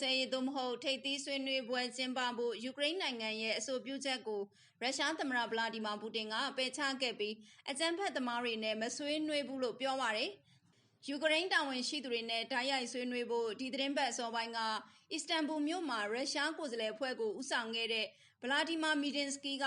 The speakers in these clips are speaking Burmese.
ဖို့ထိပ်သီးဆွေးနွေးပွဲကျင်းပဖို့ယူကရိန်းနိုင်ငံရဲ့အဆိုပြုချက်ကိုရုရှားသမ္မတဗလာဒီမာပူတင်ကပယ်ချခဲ့ပြီးအကြမ်းဖက်သမားတွေနဲ့မဆွေးနွေးဘူးလို့ပြောပါတယ်။ယူကရိန်းတာဝန်ရှိသူတွေနဲ့ဓာတ်ရိုက်ဆွေးနွေးဖို့ဒီသတင်းပတ်အစောပိုင်းကအစ္စတန်ဘူမြို့မှာရုရှားကိုယ်စားလှယ်အဖွဲ့ကိုဦးဆောင်ခဲ့တဲ့ဗလာဒီမာမီဒင်စကီက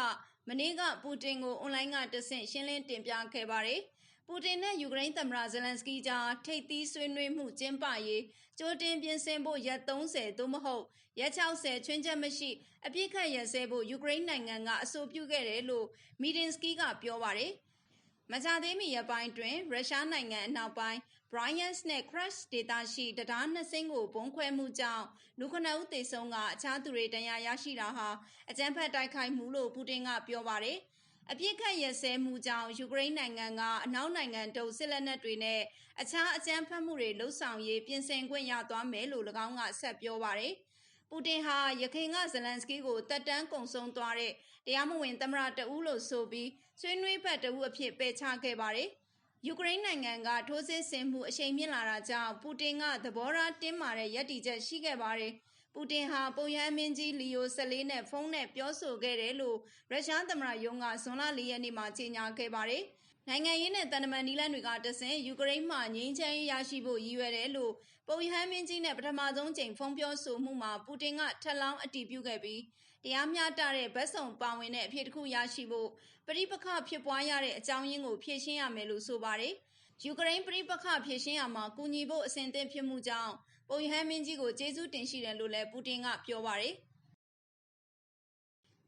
မနေ့ကပူတင်ကိုအွန်လိုင်းကတဆင့်ရှင်းလင်းတင်ပြခဲ့ပါတယ်။ ပူတင်နဲ့ယူကရိန်းသမ္မတဇလန်စကီကြားထိပ်သီးဆွေးနွေးမှုကျင်းပရေးကြိုတင်ပြင်ဆင်ဖို့ရက်30သို့မဟုတ်ရက်60ချွင်းချက်မရှိအပြစ်ခတ်ရစဲဖို့ယူကရိန်းနိုင်ငံကအဆိုပြုခဲ့တယ်လို့မီဒင်စကီကပြောပါတယ်။မကြသေးမီရက်ပိုင်းတွင်ရုရှားနိုင်ငံအနောက်ပိုင်း Bryansk နဲ့ Kursk ဒေသရှိတရားနှစ်စင်းကိုဘုံခွဲမှုကြောင့်လူခဏဦးသေဆုံးကအခြားသူတွေတန်ရာရရှိတာဟာအကြမ်းဖက်တိုက်ခိုက်မှုလို့ပူတင်ကပြောပါတယ်။ အပြစ်ခတ်ရစဲမှုကြောင့်ယူကရိန်းနိုင်ငံကအနောက်နိုင်ငံတို့စစ်လက်နက်တွေနဲ့အခြားအကြမ်းဖက်မှုတွေလှုပ်ဆောင်ရေးပြင်ဆင်ခွင့်ရသွားမယ်လို့၎င်းကဆက်ပြောပါတယ်။ပူတင်ဟာရခိုင်ကဇလန်စကီကိုတက်တန်းကုံဆုံးသွားတဲ့တရားမဝင်သမ္မတတဦးလို့ဆိုပြီးဆွေးနွေးဘက်တဦးအဖြစ်ပယ်ချခဲ့ပါတယ်။ယူကရိန်းနိုင်ငံကထိုးစစ်ဆင်မှုအရှိန်မြင့်လာတာကြောင့်ပူတင်ကသဘောထားတင်းမာတဲ့ရည်တည်ချက်ရှိခဲ့ပါတယ်။ ပူတင်ဟာပုံရန်မင်းကြီးလီယို14နဲ့ဖုန်းနဲ့ပြောဆိုခဲ့တယ်လို့ရုရှားသမ္မတယုံကဇွန်လ၄ရက်နေ့မှာကြေညာခဲ့ပါတယ်။နိုင်ငံရေးနဲ့တန်တမန်နီလန်တွေကတဆင်ယူကရိန်းမှငြိမ်းချမ်းရေးရရှိဖို့ရည်ရွယ်တယ်လို့ပုံရဟန်းမင်းကြီးနဲ့ပထမဆုံးချိန်ဖုန်းပြောဆိုမှုမှာပူတင်ကထက်လောင်းအတည်ပြုခဲ့ပြီးတရားမျှတတဲ့ဗတ်စုံပါဝင်တဲ့အဖြစ်တစ်ခုရရှိဖို့ပရိပခဖြစ်ပွားရတဲ့အကြောင်းရင်းကိုဖြေရှင်းရမယ်လို့ဆိုပါတယ်။ယူကရိန်းပြည်ပခဖြည့်ရှင်းရမှာကူညီဖို့အစဉ်သင့်ဖြစ်မှုကြောင့် ပုံရဟန်းမင်းကြီးကိုကျေးဇူးတင်ရှိတယ်လို့လည်းပူတင်ကပြောပါတယ်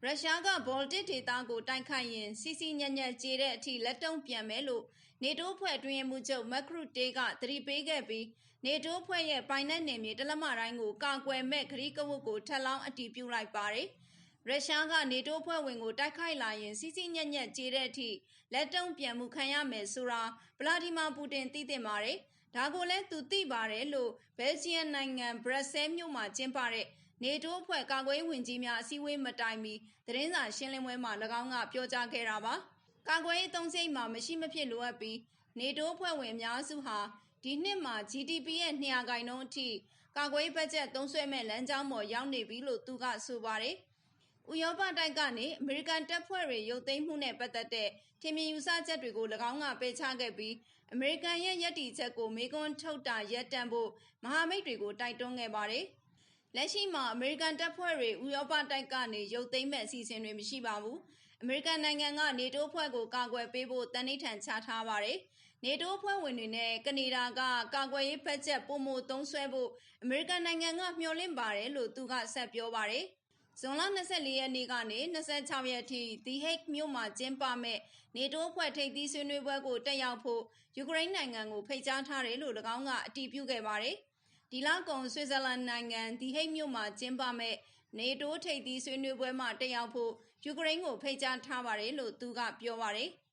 ရုရှားကဘော်လတစ်ဒေသကိုတိုက်ခိုက်ရင်စီစီညံ့ညံ့ကြေတဲ့အထိလက်တုံ့ပြန်မယ်လို့နေတိုးဖွဲ့အတွင်းမှုချုပ်မက်ခရုတေးကသတိပေးခဲ့ပြီးနေတိုးဖွဲ့ရဲ့ပိုင်နက်နယ်မြေတလမတိုင်းကိုကာကွယ်မဲ့ခရီးကဝတ်ကိုထက်လောင်းအတီးပြုလိုက်ပါတယ်။ရုရှားကနေတိုးဖွဲ့ဝင်ကိုတိုက်ခိုက်လာရင်စီစီညက်ညက်ကြေးတဲ့အထိလက်တုံ့ပြန်မှုခံရမယ်ဆိုတာဗလာဒီမာပူတင်သိသိပါတယ်။ ဒါကိုလည်းသူသိပါတယ်လို့ဘယ်လ်ဂျီယံနိုင်ငံဘရက်ဆဲမြို့မှာကျင်းပတဲ့နေတိုးအဖွဲ့ကာကွယ်ဝင်ကြီးများအစည်းအဝေးမတိုင်မီသတင်းစာရှင်းလင်းပွဲမှာ၎င်းကပြောကြားခဲ့တာပါ။ကာကွယ်ရေးသုံးစိတ်မှာမရှိမဖြစ်လိုအပ်ပြီးနေတိုးအဖွဲ့ဝင်အများစုဟာဒီနှစ်မှာ GDP ရဲ့200ခိုင်နှုန်းအထိကာကွယ်ရေးဘတ်ဂျက်သုံးစွဲမဲ့လမ်းကြောင်းပေါ်ရောက်နေပြီလို့သူကဆိုပါတယ်။ ဥရောပတိုက်ကနေ အမေရိကန်တပ်ဖွဲ့တွေရုပ်သိမ်းမှုနဲ့ပတ်သက်တဲ့ထင်မြင်ယူဆချက်တွေကို၎င်းကပယ်ချခဲ့ပြီးအမေရိကန်ရဲ့ယက်တီချက်ကိုမေကွန်းထုတ်တာရပ်တန့်ဖို့မဟာမိတ်တွေကိုတိုက်တွန်းခဲ့ပါတယ်။လက်ရှိမှာအမေရိကန်တပ်ဖွဲ့တွေဥရောပတိုက်ကနေရုပ်သိမ်းမဲ့အစီအစဉ်တွေမရှိပါဘူး။အမေရိကန်နိုင်ငံကနေတိုးဖွဲ့ကိုကာကွယ်ပေးဖို့တန်ဋိဌာန်ချထားပါတယ်။နေတိုးဖွဲ့ဝင်တွေနဲ့ကနေဒါကကာကွယ်ရေးဘတ်ဂျက်ပုံမသုံးစွဲဖို့အမေရိကန်နိုင်ငံကမျှော်လင့်ပါတယ်လို့သူကဆက်ပြောပါတယ်။ ဇွန်လ24ရက်နေ့ကနေ26ရက်ထိဒီဟိတ်မြို့မှာကျင်းပမဲ့နေတိုးဖွဲ့ထိပ်သီးဆွေးနွေးပွဲကိုတက်ရောက်ဖို့ယူကရိန်းနိုင်ငံကိုဖိတ်ကြားထားတယ်လို့၎င်းကအတည်ပြုခဲ့ပါတယ်။ဒီလကုံဆွစ်ဇာလန်နိုင်ငံဒီဟိတ်မြို့မှာကျင်းပမဲ့နေတိုးထိပ်သီးဆွေးနွေးပွဲမှာတက်ရောက်ဖို့ယူကရိန်းကိုဖိတ်ကြားထားပါတယ်လို့သူကပြောပါတယ်။